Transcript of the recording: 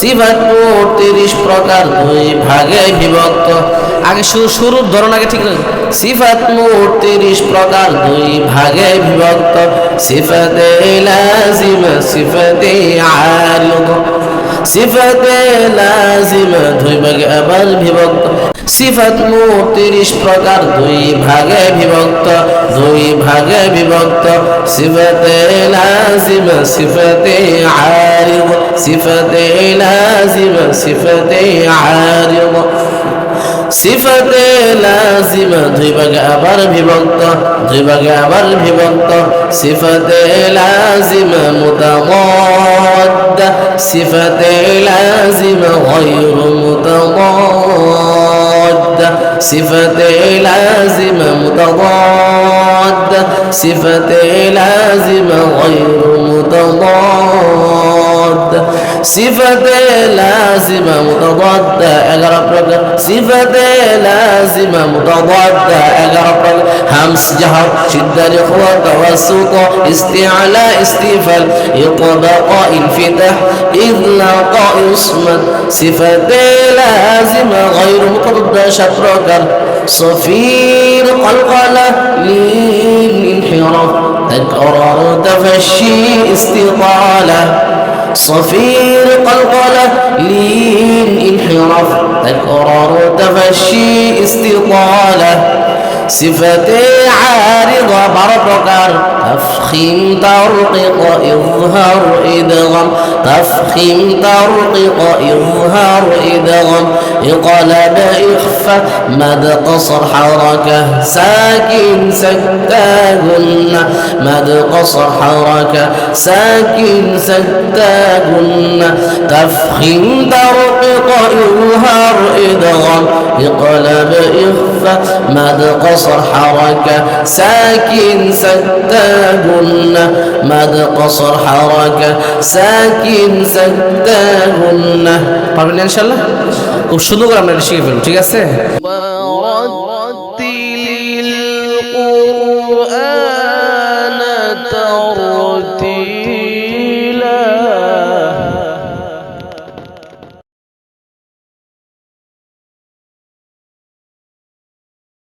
সিফাত তিরিশ প্রকার দুই ভাগে বিভক্ত। আগে শুরু, শুরুর ধরন আগে ঠিক সিফাত মোট তিরিশ প্রকার দুই ভাগে বিভক্ত। সিফাতে লাজিমা, সিফাতে আরিদ সিফাতে লাজিমা দুই ভাগে আবার বিভক্ত সিফাত মোট তিরিশ প্রকার দুই ভাগে বিভক্ত দুই ভাগে বিভক্ত সিফাতে লাজিমা সিফাতে আরিদ সিফাতে লাজিমা সিফাতে আরিদ সিফাতে লাজিমা দুই ভাগে আবার বিভক্ত দুই ভাগে আবার বিভক্ত সিফাতে লাজিমা মুতামাদ্দা صفة لازم غير متضاد صفة لازم متضاد صفة لازم غير متضاد صفة لازمة متضادة. على ربك. صفة لازمة متضادة. على ربك. همس جهر. شدة لقوة توسط استعلاء استفال إطباق انفتاح إذلاق إصمت صفة لازمة غير متضادة. شطرك صفير قلقلة للانحراف. تكرار تفشي استطالة. صفير قلقلة لين انحراف. تكرار تفشي استطالة. صفتي عارضة بربكر تفخيم ترقق إظهار إدغم تفخيم ترقق إظهار إدغم بقلم إخفى مد قصر حركة ساكن سكتاهن مد قصر حركة ساكن سكتاهن تفخم درق إظهار إدغام بقلم إخفى مد قصر حركة ساكن سكتاهن مد قصر حركة ساكن سكتاهن قبل إن شاء الله খুব সুন্দর করে আমরা শিখে ফেলব ঠিক আছে?